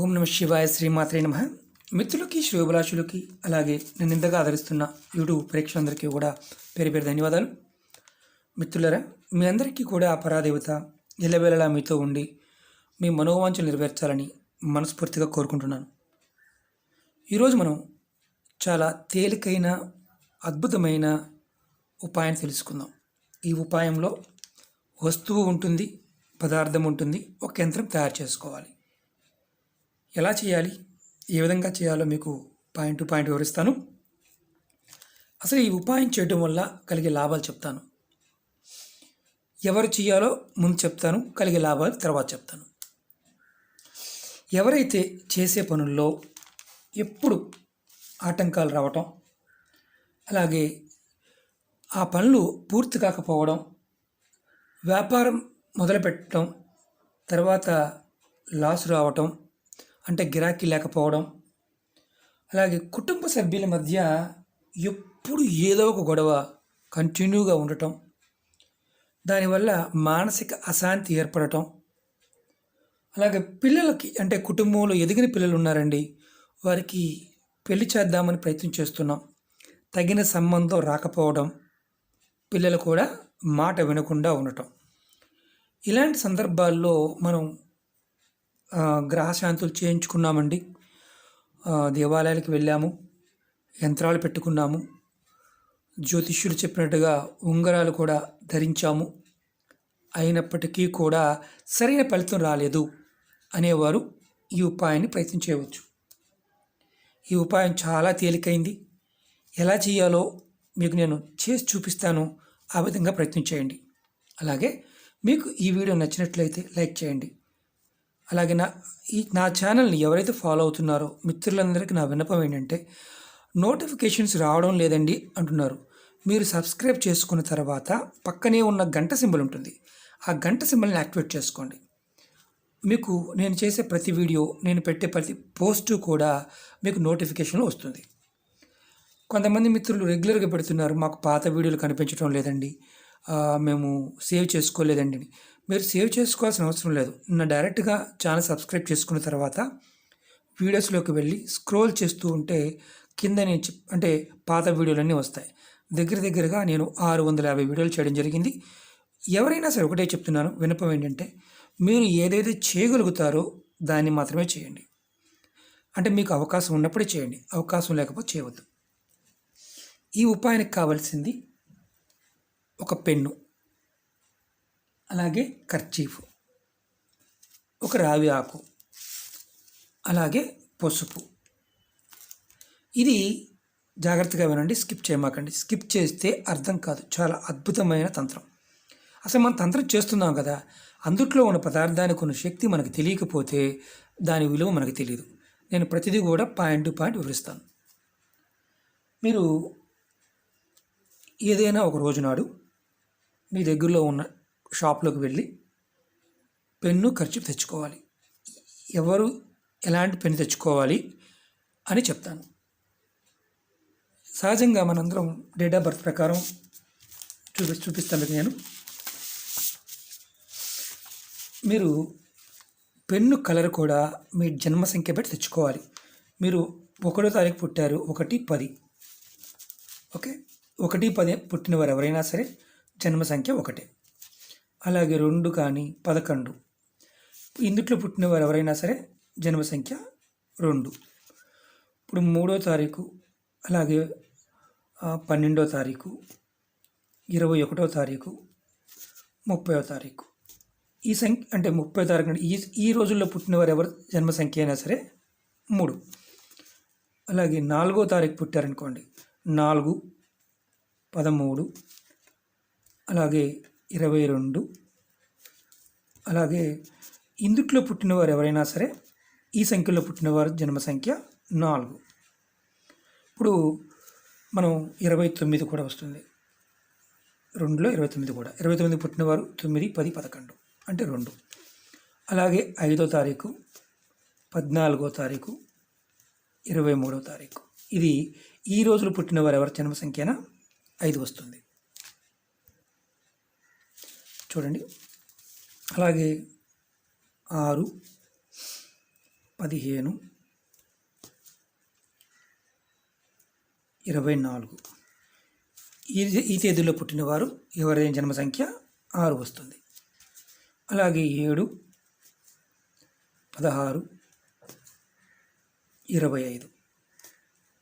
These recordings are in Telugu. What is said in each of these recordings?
ఓం నమ శివాయ శ్రీమాత్రే నమ. మిత్రులకి శ్రేయోభిలాషులకి అలాగే నన్ను ఇంతగా ఆదరిస్తున్న యూట్యూబ్ ప్రేక్షకులందరికీ కూడా పేరు పేరు ధన్యవాదాలు. మిత్రులరా మీ అందరికీ కూడా ఆ పరాదేవత ఎల్లవేళలా మీతో ఉండి మీ మనోవాంఛలు నెరవేర్చాలని మనస్ఫూర్తిగా కోరుకుంటున్నాను. ఈరోజు మనం చాలా తేలికైన అద్భుతమైన ఉపాయం తెలుసుకుందాం. ఈ ఉపాయంలో వస్తువు ఉంటుంది పదార్థం ఉంటుంది ఒక యంత్రం తయారు చేసుకోవాలి. ఎలా చేయాలి? ఏ విధంగా చేయాలో మీకు పాయింట్ టు పాయింట్ వివరిస్తాను. అసలు ఈ ఉపాయం చేయడం వల్ల కలిగే లాభాలు చెప్తాను. ఎవరు చేయాలో ముందు చెప్తాను కలిగే లాభాలు తర్వాత చెప్తాను. ఎవరైతే చేసే పనుల్లో ఎప్పుడు ఆటంకాలు రావటం అలాగే ఆ పనులు పూర్తి కాకపోవడం వ్యాపారం మొదలుపెట్టడం తర్వాత లాస్ రావటం అంటే గిరాకీ లేకపోవడం. అలాగే కుటుంబ సభ్యుల మధ్య ఎప్పుడు ఏదో ఒక గొడవ కంటిన్యూగా ఉండటం. దానివల్ల మానసిక అశాంతి ఏర్పడటం. అలాగే పిల్లలకి అంటే కుటుంబంలో ఎదిగిన పిల్లలు ఉన్నారండి. వారికి పెళ్ళి చేద్దామని ప్రయత్నం చేస్తున్నాం. తగిన సంబంధం రాకపోవడం. పిల్లలు కూడా మాట వినకుండా ఉండటం. ఇలాంటి సందర్భాల్లో మనం గ్రహశాంతులు చేయించుకున్నామండి. దేవాలయాలకు వెళ్ళాము యంత్రాలు పెట్టుకున్నాము జ్యోతిష్యులు చెప్పినట్టుగా ఉంగరాలు కూడా ధరించాము. అయినప్పటికీ కూడా సరైన ఫలితం రాలేదు అనేవారు ఈ ఉపాయాన్ని ప్రయత్నం చేయవచ్చు. ఈ ఉపాయం చాలా తేలికైంది. ఎలా చేయాలో మీకు నేను చేసి చూపిస్తాను. ఆ విధంగా ప్రయత్నం చేయండి. అలాగే మీకు ఈ వీడియో నచ్చినట్లయితే లైక్ చేయండి. అలాగే నా ఈ నా ఛానల్ని ఎవరైతే ఫాలో అవుతున్నారో మిత్రులందరికీ నా విన్నపం ఏంటంటే నోటిఫికేషన్స్ రావడం లేదండి అంటున్నారు. మీరు సబ్స్క్రైబ్ చేసుకున్న తర్వాత పక్కనే ఉన్న గంట సింబల్ ఉంటుంది. ఆ గంట సింబల్ని యాక్టివేట్ చేసుకోండి. మీకు నేను చేసే ప్రతి వీడియో నేను పెట్టే ప్రతి పోస్టు కూడా మీకు నోటిఫికేషన్లో వస్తుంది. కొంతమంది మిత్రులు రెగ్యులర్గా పెడుతున్నారు మాకు పాత వీడియోలు కనిపించడం లేదండి మేము సేవ్ చేసుకోలేదండి మీరు సేవ్ చేసుకోవాల్సిన అవసరం లేదు. నన్ను డైరెక్ట్గా ఛానల్ సబ్స్క్రైబ్ చేసుకున్న తర్వాత వీడియోస్లోకి వెళ్ళి స్క్రోల్ చేస్తూ ఉంటే కింద నేను చెప్- అంటే పాత వీడియోలన్నీ వస్తాయి. దగ్గర దగ్గరగా నేను ఆరు వందల యాభై వీడియోలు చేయడం జరిగింది. ఎవరైనా సరే ఒకటే చెప్తున్నాను వినపం ఏంటంటే మీరు ఏదైతే చేయగలుగుతారో దాన్ని మాత్రమే చేయండి. అంటే మీకు అవకాశం ఉన్నప్పుడే చేయండి అవకాశం లేకపోతే చేయవద్దు. ఈ ఉపాయానికి కావాల్సింది ఒక పెన్ను. అలాగే కర్చీఫ్. ఒక రావి ఆకు. అలాగే పసుపు. ఇది జాగ్రత్తగా వినండి స్కిప్ చేయమాకండి. స్కిప్ చేస్తే అర్థం కాదు. చాలా అద్భుతమైన తంత్రం. అసలు మనం తంత్రం చేస్తున్నాం కదా అందుట్లో ఉన్న పదార్థానికి ఉన్న శక్తి మనకు తెలియకపోతే దాని విలువ మనకు తెలియదు నేను ప్రతిదీ కూడా పాయింట్ టు పాయింట్ వివరిస్తాను. మీరు ఏదైనా ఒక రోజు నాడు మీ దగ్గరలో ఉన్న షాప్లోకి వెళ్ళి పెన్ను ఖర్చు తెచ్చుకోవాలి. ఎవరు ఎలాంటి పెన్ను తెచ్చుకోవాలి అని చెప్తాను. సహజంగా మనందరం డేట్ ఆఫ్ బర్త్ ప్రకారం చూపి చూపిస్తాను నేను. మీరు పెన్ను కలర్ కూడా మీ జన్మ సంఖ్య బట్టి తెచ్చుకోవాలి. మీరు ఒకటో తారీఖు పుట్టారు ఒకటి పది. ఓకే? ఒకటి పది పుట్టిన వారు ఎవరైనా సరే జన్మ సంఖ్య ఒకటే. అలాగే రెండు కానీ పదకొండు. ఇందుట్లో పుట్టిన వారు ఎవరైనా సరే జన్మ సంఖ్య రెండు. ఇప్పుడు మూడో తారీఖు అలాగే పన్నెండో తారీఖు ఇరవై ఒకటో తారీఖు ముప్పయో తారీఖు. ఈ సంఖ్య అంటే ముప్పై తారీఖు ఈ ఈ రోజుల్లో పుట్టిన వారు ఎవరు జన్మ సంఖ్య అయినా సరే మూడు. అలాగే నాలుగో తారీఖు పుట్టారనుకోండి నాలుగు పదమూడు అలాగే ఇరవై రెండు. అలాగే ఇందుట్లో పుట్టినవారు ఎవరైనా సరే ఈ సంఖ్యలో పుట్టినవారు జన్మ సంఖ్య నాలుగు. ఇప్పుడు మనం ఇరవై తొమ్మిది కూడా వస్తుంది. రెండులో ఇరవై తొమ్మిది కూడా. ఇరవై తొమ్మిది పుట్టినవారు తొమ్మిది పది పదకొండు. అంటే రెండు. అలాగే ఐదో తారీఖు పద్నాలుగో తారీఖు ఇరవై మూడో తారీఖు. ఇది ఈ రోజులు పుట్టినవారు ఎవరి జన్మ సంఖ్యన ఐదు వస్తుంది. చూడండి. అలాగే ఆరు పదిహేను ఇరవై నాలుగు. ఈ ఈ తేదీలో పుట్టినవారు ఎవరి జన్మ సంఖ్య ఆరు వస్తుంది. అలాగే ఏడు పదహారు ఇరవై ఐదు.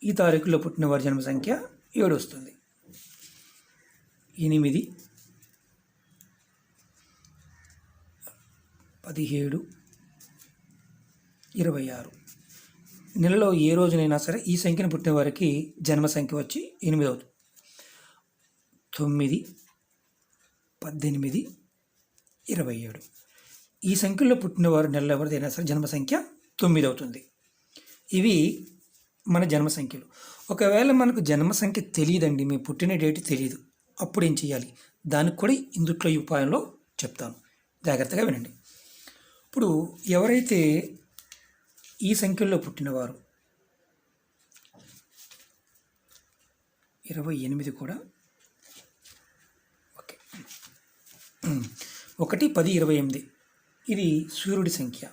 ఈ తారీఖులో పుట్టినవారి జన్మ సంఖ్య ఏడు వస్తుంది. ఎనిమిది పదిహేడు ఇరవై ఆరు. నెలలో ఏ రోజునైనా సరే ఈ సంఖ్యను పుట్టిన వారికి జన్మ సంఖ్య వచ్చి ఎనిమిది అవుతుంది. తొమ్మిది పద్దెనిమిది ఇరవై ఏడు. ఈ సంఖ్యలో పుట్టినవారు నెలలో ఎవరిదైనా సరే జన్మ సంఖ్య తొమ్మిది అవుతుంది. ఇవి మన జన్మ సంఖ్యలు. ఒకవేళ మనకు జన్మ సంఖ్య తెలియదండి మీ పుట్టిన డేట్ తెలియదు అప్పుడు ఏం చేయాలి దానికి కూడా ఇందుట్లో ఈ ఉపాయంలో చెప్తాను. జాగ్రత్తగా వినండి. ఇప్పుడు ఎవరైతే ఈ సంఖ్యల్లో పుట్టినవారు? ఇరవై ఎనిమిది కూడా. ఓకే. ఒకటి పది ఇరవై ఎనిమిది. ఇది సూర్యుడి సంఖ్య.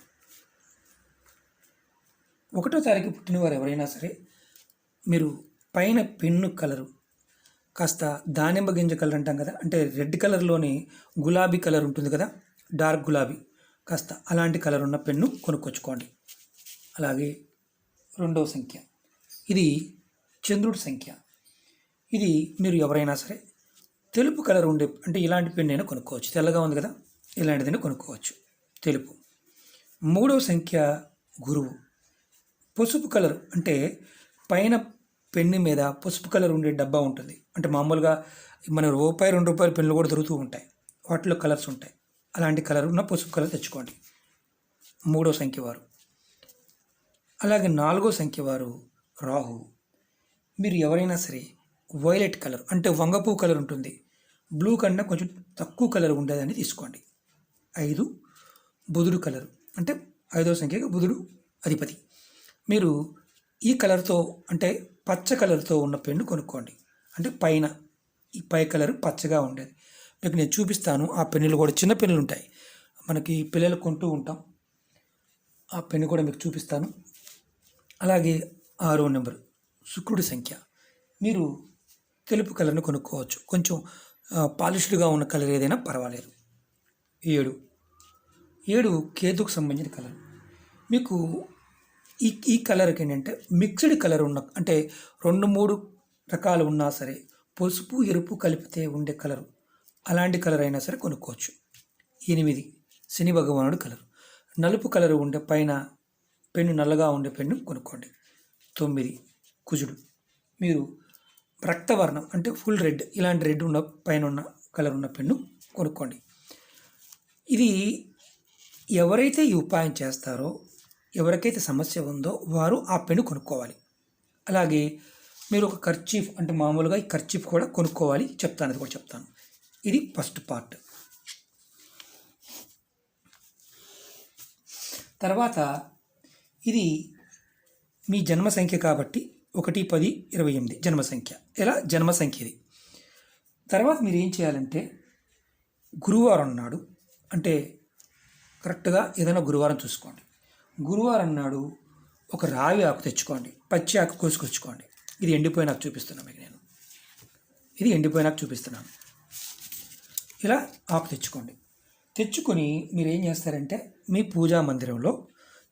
ఒకటో తారీఖు పుట్టినవారు ఎవరైనా సరే మీరు పైన పెన్ను కలరు. కాస్త దానిమ్మ గింజ కలర్ అంటాం కదా అంటే రెడ్ కలర్లోనే గులాబీ కలర్ ఉంటుంది కదా డార్క్ గులాబీ. కాస్త అలాంటి కలర్ ఉన్న పెన్ను కొనుక్కొచ్చుకోండి. అలాగే రెండవ సంఖ్య. ఇది చంద్రుడి సంఖ్య. ఇది మీరు ఎవరైనా సరే తెలుపు కలర్ ఉండే అంటే ఇలాంటి పెన్ అయినా కొనుక్కోవచ్చు. తెల్లగా ఉంది కదా ఇలాంటిదైనా కొనుక్కోవచ్చు. తెలుపు. మూడవ సంఖ్య గురువు. పసుపు కలర్ అంటే పైన పెన్ను మీద పసుపు కలర్ ఉండే డబ్బా ఉంటుంది. అంటే మామూలుగా మన రూపాయి రెండు రూపాయల పెన్నులు కూడా దొరుకుతూ ఉంటాయి. వాటిలో కలర్స్ ఉంటాయి. అలాంటి కలర్ ఉన్న పసుపు కలర్ తెచ్చుకోండి. మూడో సంఖ్య వారు. అలాగే నాలుగో సంఖ్య వారు రాహు. మీరు ఎవరైనా సరే వైలెట్ కలర్ అంటే వంగపూ కలర్ ఉంటుంది. బ్లూ కన్నా కొంచెం తక్కువ కలర్ ఉండేదని తీసుకోండి. ఐదు బుధుడు కలర్ అంటే ఐదో సంఖ్యగా బుధుడు అధిపతి. మీరు ఈ కలర్తో అంటే పచ్చ కలర్తో ఉన్న పెన్ను కొనుక్కోండి. అంటే పైన ఈ పై కలర్ పచ్చగా ఉండేది. మీకు నేను చూపిస్తాను. ఆ పెన్నులు కూడా చిన్న పెన్నులు ఉంటాయి. మనకి పిల్లలు కొంటూ ఉంటాం. ఆ పెన్ను కూడా మీకు చూపిస్తాను. అలాగే ఆరో నెంబర్ శుక్రుడి సంఖ్య. మీరు తెలుపు కలర్ను కొనుక్కోవచ్చు. కొంచెం పాలిష్డ్గా ఉన్న కలర్ ఏదైనా పర్వాలేదు. ఏడు. ఏడు కేతుకు సంబంధించిన కలర్. మీకు ఈ ఈ కలర్కి ఏంటంటే మిక్స్డ్ కలర్ ఉన్న అంటే రెండు మూడు రకాలు ఉన్నా సరే పసుపు ఎరుపు కలిపితే ఉండే కలరు. అలాంటి కలర్ అయినా సరే కొనుక్కోవచ్చు. ఎనిమిది. శని భగవానుడు కలర్. నలుపు కలర్ ఉండే పైన పెన్ను నల్లగా ఉండే పెన్ను కొనుక్కోండి. తొమ్మిది. కుజుడు. మీరు రక్తవర్ణం అంటే ఫుల్ రెడ్ ఇలాంటి రెడ్ ఉన్న పైన ఉన్న కలర్ ఉన్న పెన్ను కొనుక్కోండి. ఇది ఎవరైతే ఈ ఉపాయం చేస్తారో ఎవరికైతే సమస్య ఉందో వారు ఆ పెన్ను కొనుక్కోవాలి. అలాగే మీరు ఒక ఖర్చీఫ్ అంటే మామూలుగా ఈ ఖర్చీఫ్ కూడా కొనుక్కోవాలి చెప్తాను అది కూడా చెప్తాను. ఇది ఫస్ట్ పార్ట్. తర్వాత ఇది మీ జన్మ సంఖ్య కాబట్టి ఒకటి పది ఇరవై ఎనిమిది జన్మ సంఖ్య. ఇలా జన్మ సంఖ్య ఇది. తర్వాత మీరు ఏం చేయాలంటే గురువారం నాడు అంటే కరెక్ట్గా ఏదైనా గురువారం చూసుకోండి. గురువారం నాడు ఒక రావి ఆకు తెచ్చుకోండి. పచ్చి ఆకు కోసుకొచ్చుకోండి. ఇది ఎండిపోయినాక చూపిస్తున్నాను మీకు నేను. ఇది ఎండిపోయినాక చూపిస్తున్నాను. ఇలా ఆకు తెచ్చుకోండి. తెచ్చుకొని మీరు ఏం చేస్తారంటే మీ పూజా మందిరంలో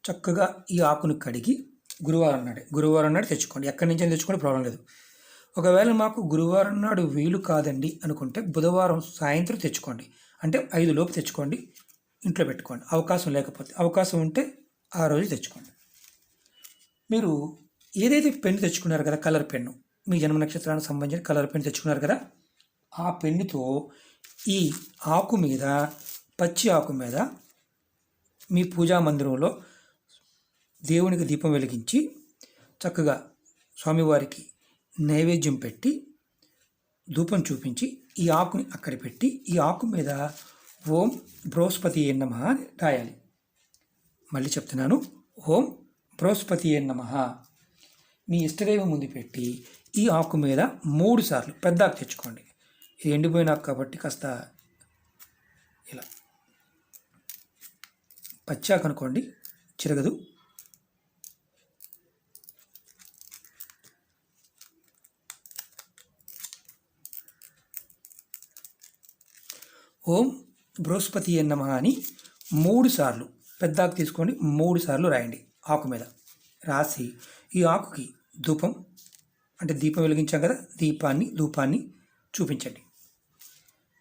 చక్కగా ఈ ఆకును కడిగి గురువారం నాడు గురువారం నాడు తెచ్చుకోండి. ఎక్కడి నుంచి తెచ్చుకోండి ప్రాబ్లం లేదు. ఒకవేళ మాకు గురువారం నాడు వీలు కాదండి అనుకుంటే బుధవారం సాయంత్రం తెచ్చుకోండి. అంటే ఐదు లోపు తెచ్చుకోండి ఇంట్లో పెట్టుకోండి. అవకాశం లేకపోతే అవకాశం ఉంటే ఆ రోజు తెచ్చుకోండి. మీరు ఏదైతే పెన్ను తెచ్చుకున్నారు కదా కలర్ పెన్ను మీ జన్మ నక్షత్రానికి సంబంధించిన కలర్ పెన్ను తెచ్చుకున్నారు కదా ఆ పెన్నుతో ఈ ఆకు మీద పచ్చి ఆకు మీద మీ పూజా మందిరంలో దేవునికి దీపం వెలిగించి చక్కగా స్వామివారికి నైవేద్యం పెట్టి ధూపం చూపించి ఈ ఆకుని అక్కడ పెట్టి ఈ ఆకు మీద ఓం బృహస్పతి ఏ నమ అని రాయాలి. మళ్ళీ చెప్తున్నాను ఓం బృహస్పతి ఏ నమ. మీ ఇష్టదైవం ముందు పెట్టి ఈ ఆకు మీద మూడు సార్లు పెద్ద ఆకు తెచ్చుకోండి. ఇది ఎండిపోయినా కాబట్టి కాస్త ఇలా. పచ్చాక అనుకోండి చిరగదు. ఓం బృహస్పతి నమ అని మూడు సార్లు పెద్ద ఆకు తీసుకోండి మూడు సార్లు రాయండి ఆకు మీద. రాసి ఈ ఆకుకి ధూపం అంటే దీపం వెలిగించాం కదా దీపాన్ని ధూపాన్ని చూపించండి.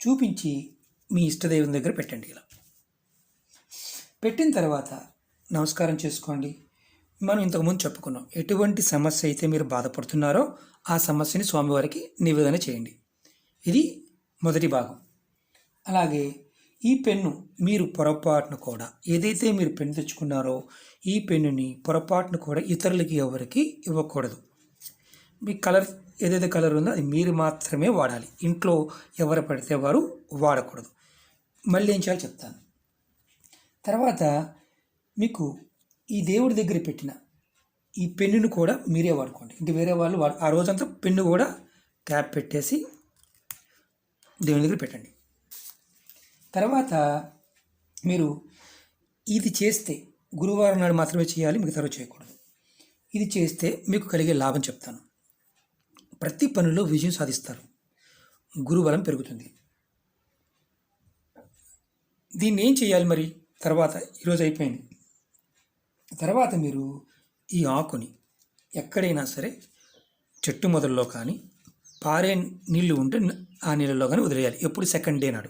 చూపించి మీ ఇష్టదైవం దగ్గర పెట్టండి ఇలా. పెట్టిన తర్వాత నమస్కారం చేసుకోండి. మనం ఇంతకుముందు చెప్పుకున్నాం ఎటువంటి సమస్య అయితే మీరు బాధపడుతున్నారో ఆ సమస్యని స్వామివారికి నివేదన చేయండి. ఇది మొదటి భాగం. అలాగే ఈ పెన్ను మీరు పొరపాటును కూడా ఏదైతే మీరు పెన్ను తెచ్చుకున్నారో ఈ పెన్నుని పొరపాటును కూడా ఇతరులకి ఎవరికి ఇవ్వకూడదు. మీ కలర్ ఏదైతే కలర్ ఉందో అది మీరు మాత్రమే వాడాలి. ఇంట్లో ఎవరు పడితే వారు వాడకూడదు. మళ్ళీ ఏం చేయాలో చెప్తాను. తర్వాత మీకు ఈ దేవుడి దగ్గర పెట్టిన ఈ పెన్నును కూడా మీరే వాడుకోండి. ఇంక వేరే వాళ్ళు వాడు ఆ రోజంతా పెన్ను కూడా క్యాప్ పెట్టేసి దేవుని దగ్గర పెట్టండి. తర్వాత మీరు ఇది చేస్తే గురువారం నాడు మాత్రమే చేయాలి మిగతా రోజు చేయకూడదు. ఇది చేస్తే మీకు కలిగే లాభం చెప్తాను. ప్రతి పనిలో విజయం సాధిస్తారు. గురుబలం పెరుగుతుంది. దీన్ని ఏం చేయాలి మరి? తర్వాత ఈరోజు అయిపోయింది. తర్వాత మీరు ఈ ఆకుని ఎక్కడైనా సరే చెట్టు మొదల్లో కానీ పారే నీళ్ళు ఉంటే ఆ నీళ్ళలో కానీ వదిలేయాలి. ఎప్పుడు సెకండ్ డే నాడు.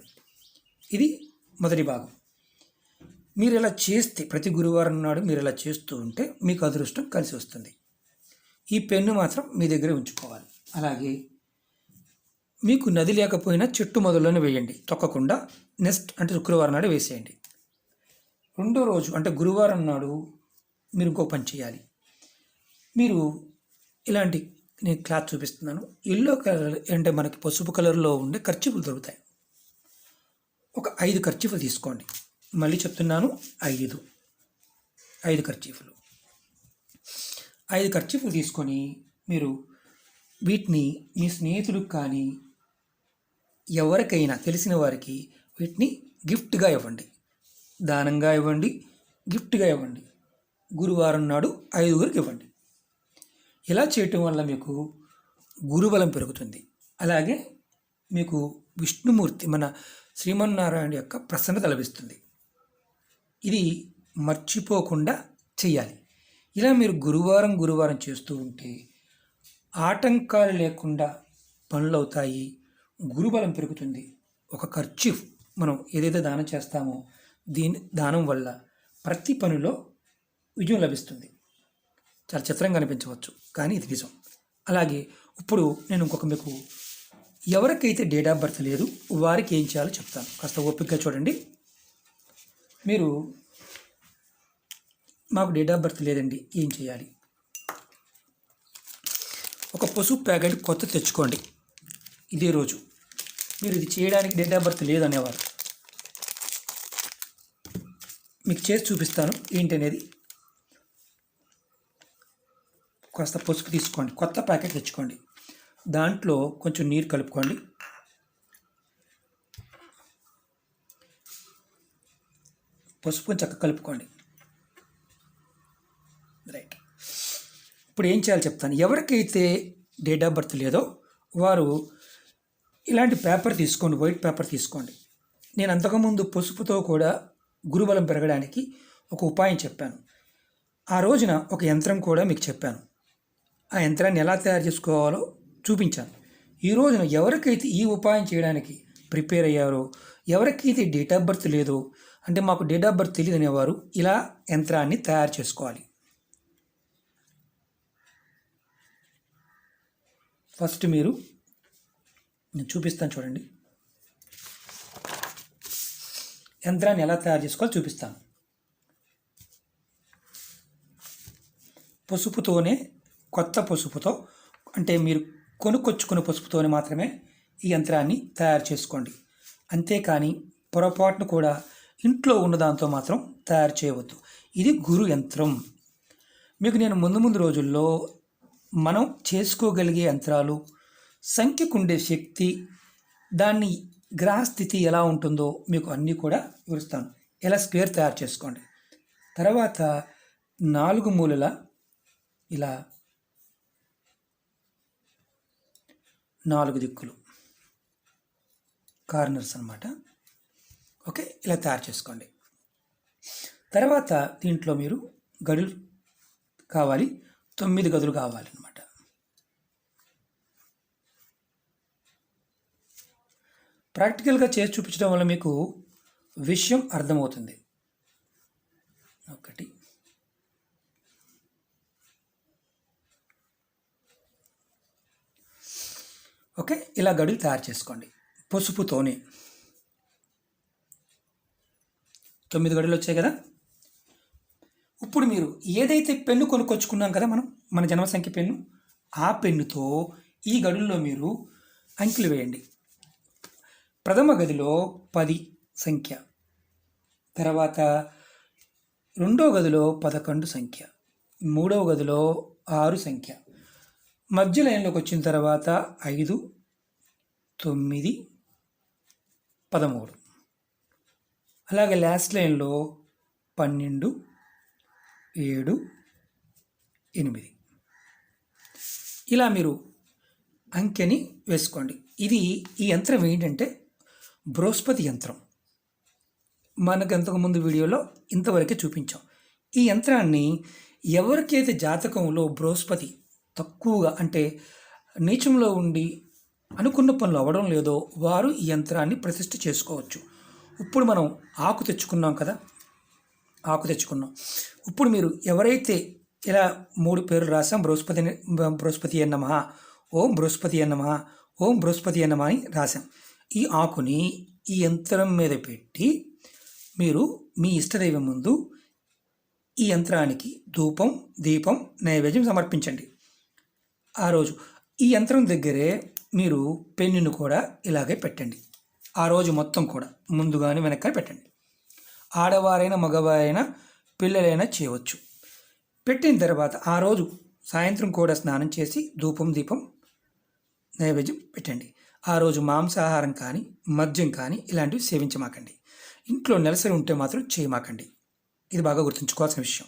ఇది మొదటి భాగం. మీరు ఇలా చేస్తే ప్రతి గురువారం నాడు మీరు ఇలా చేస్తూ ఉంటే మీకు అదృష్టం కలిసి వస్తుంది. ఈ పెన్ను మాత్రం మీ దగ్గరే ఉంచుకోవాలి. అలాగే మీకు నది లేకపోయినా చెట్టు మొదల్లోనే వేయండి. తొక్కకుండా నెక్స్ట్ అంటే శుక్రవారం నాడు వేసేయండి. రెండో రోజు అంటే గురువారం నాడు మీరు ఇంకో పని చేయాలి. మీరు ఇలాంటి నేను క్లాత్ చూపిస్తున్నాను. ఎల్లో కలర్ అంటే మనకి పసుపు కలర్లో ఉండే ఖర్చీపులు దొరుకుతాయి. ఒక ఐదు ఖర్చీఫులు తీసుకోండి. మళ్ళీ చెప్తున్నాను ఐదు. ఐదు ఖర్చీఫులు ఐదు ఖర్చీఫులు తీసుకొని మీరు వీటిని మీ స్నేహితులకు కానీ ఎవరికైనా తెలిసిన వారికి వీటిని గిఫ్ట్గా ఇవ్వండి. దానంగా ఇవ్వండి గిఫ్ట్గా ఇవ్వండి. గురువారం నాడు ఐదుగురికి ఇవ్వండి. ఇలా చేయటం వల్ల మీకు గురుబలం పెరుగుతుంది. అలాగే మీకు విష్ణుమూర్తి మన శ్రీమన్నారాయణ యొక్క ప్రసన్నత లభిస్తుంది. ఇది మర్చిపోకుండా చేయాలి. ఇలా మీరు గురువారం గురువారం చేస్తూ ఉంటే ఆటంకాలు లేకుండా పనులు అవుతాయి గురుబలం పెరుగుతుంది. ఒక ఖర్చీఫ్ మనం ఏదైతే దానం చేస్తామో దీని దానం వల్ల ప్రతి పనిలో విజయం లభిస్తుంది. చాలా చిత్రంగా అనిపించవచ్చు కానీ ఇది నిజం. అలాగే ఇప్పుడు నేను ఇంకొక మీకు ఎవరికైతే డేట్ ఆఫ్ బర్త్ లేదు వారికి ఏం చేయాలో చెప్తాను. కాస్త ఓపికగా చూడండి. మీరు మాకు డేట్ ఆఫ్ బర్త్ లేదండి ఏం చేయాలి? ఒక పసుపు ప్యాకెట్ కొత్త తెచ్చుకోండి. ఇదే రోజు. మీరు ఇది చేయడానికి డేట్ ఆఫ్ బర్త్ లేదనేవారు. మీకు చేసి చూపిస్తాను ఏంటి అనేది కాస్త పసుపు తీసుకోండి. కొత్త ప్యాకెట్ తెచ్చుకోండి. దాంట్లో కొంచెం నీరు కలుపుకోండి. పసుపు చక్క కలుపుకోండి. ఇప్పుడు ఏం చేయాలో చెప్తాను. ఎవరికైతే డేట్ ఆఫ్ బర్త్ లేదో వారు ఇలాంటి పేపర్ తీసుకోండి వైట్ పేపర్ తీసుకోండి. నేను అంతకుముందు పసుపుతో కూడా గురుబలం పెరగడానికి ఒక ఉపాయం చెప్పాను. ఆ రోజున ఒక యంత్రం కూడా మీకు చెప్పాను. ఆ యంత్రాన్ని ఎలా తయారు చేసుకోవాలో చూపించాను. ఈ రోజున ఎవరికైతే ఈ ఉపాయం చేయడానికి ప్రిపేర్ అయ్యారో ఎవరికైతే డేట్ ఆఫ్ బర్త్ లేదో అంటే మాకు డేట్ ఆఫ్ బర్త్ తెలియదు అనేవారు ఇలా యంత్రాన్ని తయారు చేసుకోవాలి. ఫస్ట్ మీరు నేను చూపిస్తాను చూడండి. యంత్రాన్ని ఎలా తయారు చేసుకోవాలో చూపిస్తాను. పసుపుతోనే కొత్త పసుపుతో అంటే మీరు కొనుక్కొచ్చుకున్న పసుపుతోనే మాత్రమే ఈ యంత్రాన్ని తయారు చేసుకోండి. అంతేకాని పొరపాటును కూడా ఇంట్లో ఉన్న దాంతో మాత్రం తయారు చేయవద్దు. ఇది గురు యంత్రం. మీకు నేను ముందు ముందు రోజుల్లో మనం చేసుకోగలిగే యంత్రాలు సంఖ్యకుండే శక్తి దాన్ని గ్రహస్థితి ఎలా ఉంటుందో మీకు అన్నీ కూడా వివరిస్తాను. ఎలా స్క్వేర్ తయారు చేసుకోండి. తర్వాత నాలుగు మూలల ఇలా నాలుగు దిక్కులు కార్నర్స్ అనమాట ఓకే ఇలా తయారు చేసుకోండి. తర్వాత దీంట్లో మీరు గడులు కావాలి. తొమ్మిది గదులు కావాలన్నమాట. ప్రాక్టికల్గా చేసి చూపించడం వల్ల మీకు విషయం అర్థమవుతుంది. ఒకటి. ఓకే ఇలా గడులు తయారు చేసుకోండి. పసుపుతోనే. తొమ్మిది గడులు వచ్చాయి కదా? ఏదైతే పెన్ను కొనుక్కొచ్చుకున్నాం కదా మనం మన జన్మసంఖ్య పెన్ను ఆ పెన్నుతో ఈ గడుల్లో మీరు అంకెలు వేయండి. ప్రథమ గదిలో పది సంఖ్య తర్వాత రెండో గదిలో పదకొండు సంఖ్య మూడవ గదిలో ఆరు సంఖ్య మధ్య లైన్లోకి వచ్చిన తర్వాత ఐదు తొమ్మిది పదమూడు. అలాగే లాస్ట్ లైన్లో పన్నెండు ఏడు ఎనిమిది. ఇలా మీరు అంకెని వేసుకోండి. ఇది ఈ యంత్రం ఏంటంటే బృహస్పతి యంత్రం. మనకు అంతకుముందు వీడియోలో ఇంతవరకే చూపించాం. ఈ యంత్రాన్ని ఎవరికైతే జాతకంలో బృహస్పతి తక్కువగా అంటే నీచంలో ఉండి అనుకున్న పనులు అవ్వడం లేదో వారు ఈ యంత్రాన్ని ప్రతిష్ఠ చేసుకోవచ్చు. ఇప్పుడు మనం ఆకు తెచ్చుకున్నాం కదా ఆకు తెచ్చుకున్నాం. ఇప్పుడు మీరు ఎవరైతే ఇలా మూడు పేర్లు రాసాం బృహస్పతి బృహస్పతి అన్నమా ఓం బృహస్పతి అన్నమా ఓం బృహస్పతి అన్నమా అని రాసాం. ఈ ఆకుని ఈ యంత్రం మీద పెట్టి మీరు మీ ఇష్టదైవం ముందు ఈ యంత్రానికి ధూపం దీపం నైవేద్యం సమర్పించండి. ఆ రోజు ఈ యంత్రం దగ్గరే మీరు పెన్నును కూడా ఇలాగే పెట్టండి. ఆ రోజు మొత్తం కూడా ముందుగానే వెనక్కి పెట్టండి. ఆడవారైనా మగవారైనా పిల్లలైనా చేయవచ్చు. పెట్టిన తర్వాత ఆ రోజు సాయంత్రం కూడా స్నానం చేసి ధూపం దీపం నైవేద్యం పెట్టండి. ఆ రోజు మాంసాహారం కానీ మద్యం కానీ ఇలాంటివి సేవించమాకండి. ఇంట్లో నెలసరి ఉంటే మాత్రం చేయమాకండి. ఇది బాగా గుర్తుంచుకోవాల్సిన విషయం.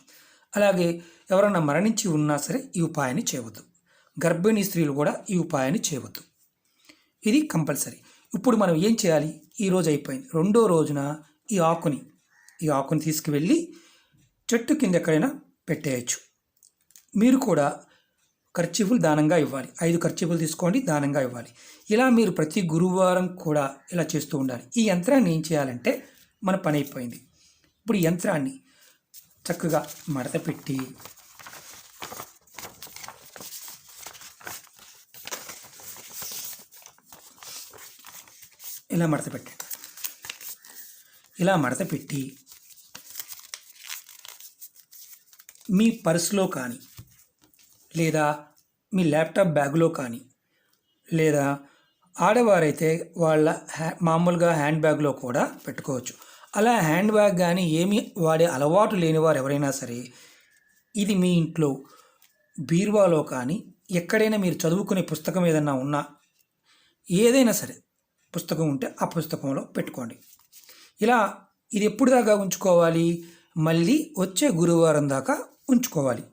అలాగే ఎవరన్నా మరణించి ఉన్నా సరే ఈ ఉపాయాన్ని చేయవద్దు. గర్భిణీ స్త్రీలు కూడా ఈ ఉపాయాన్ని చేయవద్దు. ఇది కంపల్సరీ. ఇప్పుడు మనం ఏం చేయాలి? ఈ రోజు అయిపోయింది. రెండో రోజున ఈ ఆకుని ఈ ఆకును తీసుకువెళ్ళి చెట్టు కింద ఎక్కడైనా పెట్టేయచ్చు. మీరు కూడా ఖర్చీఫులు దానంగా ఇవ్వాలి. ఐదు ఖర్చీఫులు తీసుకోండి దానంగా ఇవ్వాలి. ఇలా మీరు ప్రతి గురువారం కూడా ఇలా చేస్తూ ఉండాలి. ఈ యంత్రాన్ని ఏం చేయాలంటే మన పని అయిపోయింది. ఇప్పుడు ఈ యంత్రాన్ని చక్కగా మడత పెట్టి ఇలా మడత పెట్టండి. ఇలా మడత పెట్టి మీ పర్సులో కానీ లేదా మీ ల్యాప్టాప్ బ్యాగ్లో కానీ లేదా ఆడవారైతే వాళ్ళ హ్యా మామూలుగా హ్యాండ్ బ్యాగ్లో కూడా పెట్టుకోవచ్చు. అలా హ్యాండ్ బ్యాగ్ కానీ ఏమీ వాడే అలవాటు లేని వారు ఎవరైనా సరే ఇది మీ ఇంట్లో బీరువాలో కానీ ఎక్కడైనా మీరు చదువుకునే పుస్తకం ఏదైనా ఉన్నా ఏదైనా సరే పుస్తకం ఉంటే ఆ పుస్తకంలో పెట్టుకోండి. ఇలా ఇది ఎప్పుడు దాకా ఉంచుకోవాలి? మళ్ళీ వచ్చే గురువారం దాకా ఉంచుకోవాలి.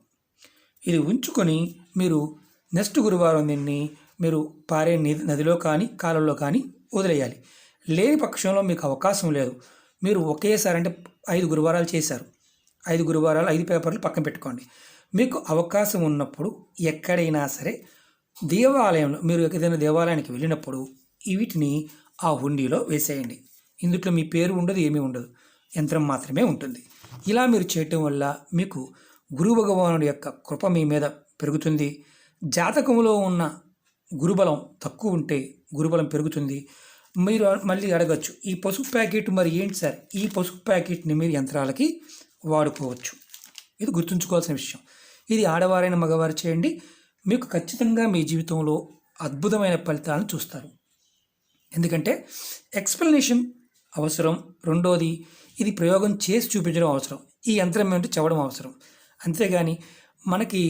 ఇది ఉంచుకొని మీరు నెక్స్ట్ గురువారం దీన్ని మీరు పారే నదిలో కానీ కాలంలో కానీ వదిలేయాలి. లేని పక్షంలో మీకు అవకాశం లేదు. మీరు ఒకేసారి అంటే ఐదు గురువారాలు చేశారు. ఐదు గురువారాలు ఐదు పేపర్లు పక్కన పెట్టుకోండి. మీకు అవకాశం ఉన్నప్పుడు ఎక్కడైనా సరే దేవాలయంలో మీరు ఏదైనా దేవాలయానికి వెళ్ళినప్పుడు వీటిని ఆ హుండీలో వేసేయండి. ఇందులో మీ పేరు ఉండదు ఏమీ ఉండదు. యంత్రం మాత్రమే ఉంటుంది. ఇలా మీరు చేయటం వల్ల మీకు గురు భగవానుడి యొక్క కృప మీ మీద పెరుగుతుంది. జాతకంలో ఉన్న గురుబలం తక్కువ ఉంటే గురుబలం పెరుగుతుంది. మీరు మళ్ళీ అడగచ్చు ఈ పసుపు ప్యాకెట్ మరి ఏంటి సార్? ఈ పసుపు ప్యాకెట్ని మీరు యంత్రాలకి వాడుకోవచ్చు. ఇది గుర్తుంచుకోవాల్సిన విషయం. ఇది ఆడవారైన మగవారు చేయండి. మీకు ఖచ్చితంగా మీ జీవితంలో అద్భుతమైన ఫలితాలను చూస్తారు. ఎందుకంటే ఎక్స్ప్లెనేషన్ అవసరం. రెండోది ఇది ప్రయోగం చేసి చూపించడం అవసరం. ఈ యంత్రం ఏమిటో? చెప్పడం అవసరం. అంతేగాని మనకి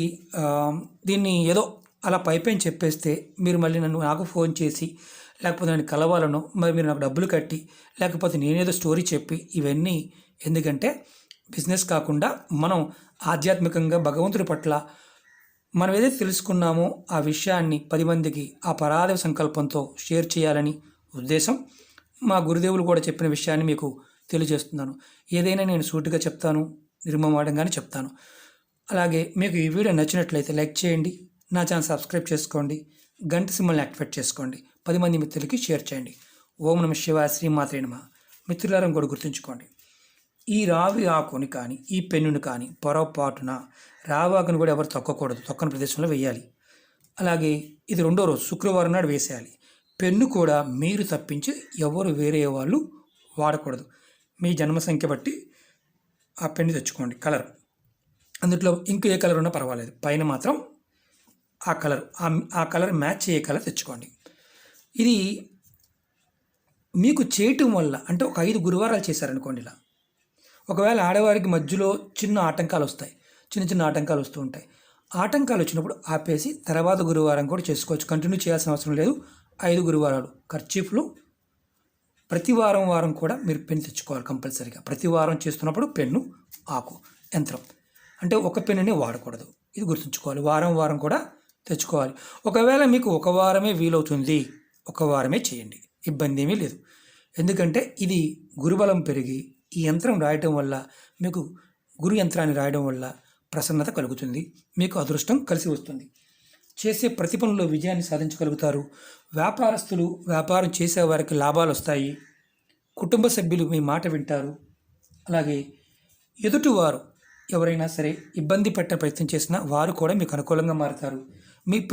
దీన్ని ఏదో అలా పైపైన చెప్పేస్తే మీరు మళ్ళీ నన్ను నాకు ఫోన్ చేసి లేకపోతే నన్ను కలవాలను మరి మీరు నాకు డబ్బులు కట్టి లేకపోతే నేనేదో స్టోరీ చెప్పి ఇవన్నీ ఎందుకంటే బిజినెస్ కాకుండా మనం ఆధ్యాత్మికంగా భగవంతుడి పట్ల మనం ఏదైతే తెలుసుకున్నామో ఆ విషయాన్ని పది మందికి ఆ పరాధవ సంకల్పంతో షేర్ చేయాలని ఉద్దేశం. మా గురుదేవులు కూడా చెప్పిన విషయాన్ని మీకు తెలియజేస్తున్నాను. ఏదైనా నేను సూటిగా చెప్తాను నిర్మమాటంగానే చెప్తాను. అలాగే మీకు ఈ వీడియో నచ్చినట్లయితే లైక్ చేయండి నా ఛానల్ సబ్స్క్రైబ్ చేసుకోండి గంట సింబల్ని యాక్టివేట్ చేసుకోండి పది మంది మిత్రులకి షేర్ చేయండి. ఓం నమ శివాయ శ్రీమాత్రే నమ. మిత్రులారం కూడా గుర్తుంచుకోండి. ఈ రావి ఆకుని కానీ ఈ పెన్నుని కానీ పొరపాటున రావాకుని కూడా ఎవరు తొక్కకూడదు తొక్కని ప్రదేశంలో వేయాలి. అలాగే ఇది రెండో రోజు శుక్రవారం నాడు వేసేయాలి. పెన్ను కూడా మీరు తప్పించి ఎవరు వేరే వాళ్ళు వాడకూడదు. మీ జన్మ సంఖ్య బట్టి ఆ పెన్ను తెచ్చుకోండి కలర్. అందులో ఇంక ఏ కలర్ ఉన్నా పర్వాలేదు. పైన మాత్రం ఆ కలర్ ఆ- కలర్ మ్యాచ్ అయ్యే కలర్ తెచ్చుకోండి. ఇది మీకు చేయటం వల్ల అంటే ఒక ఐదు గురువారాలు చేశారనుకోండి ఇలా. ఒకవేళ ఆడవారికి మధ్యలో చిన్న ఆటంకాలు వస్తాయి. చిన్న చిన్న ఆటంకాలు వస్తూ ఉంటాయి. ఆటంకాలు వచ్చినప్పుడు ఆపేసి తర్వాత గురువారం కూడా చేసుకోవచ్చు. కంటిన్యూ చేయాల్సిన అవసరం లేదు. ఐదు గురువారాలు. ఖర్చీఫ్లు ప్రతి వారం వారం కూడా మీరు పెన్ను తెచ్చుకోవాలి కంపల్సరీగా. ప్రతి వారం చేస్తున్నప్పుడు పెన్ను ఆకు యంత్రం. అంటే ఒక పెన్నుని వాడకూడదు. ఇది గుర్తుంచుకోవాలి. వారం వారం కూడా తెచ్చుకోవాలి. ఒకవేళ మీకు ఒక వారమే వీలవుతుంది ఒక వారమే చేయండి. ఇబ్బంది ఏమీ లేదు. ఎందుకంటే ఇది గురుబలం పెరిగి ఈ యంత్రం రాయటం వల్ల మీకు గురు యంత్రాన్ని రాయడం వల్ల ప్రసన్నత కలుగుతుంది. మీకు అదృష్టం కలిసి వస్తుంది. చేసే ప్రతి పనుల్లో విజయాన్ని సాధించగలుగుతారు. వ్యాపారస్తులు వ్యాపారం చేసే వారికి లాభాలు వస్తాయి. కుటుంబ సభ్యులు మీ మాట వింటారు. అలాగే ఎదుటివారు ఎవరైనా సరే ఇబ్బంది పెట్టే ప్రయత్నం చేసినా వారు కూడా మీకు అనుకూలంగా మారుతారు. మీ పిల్ల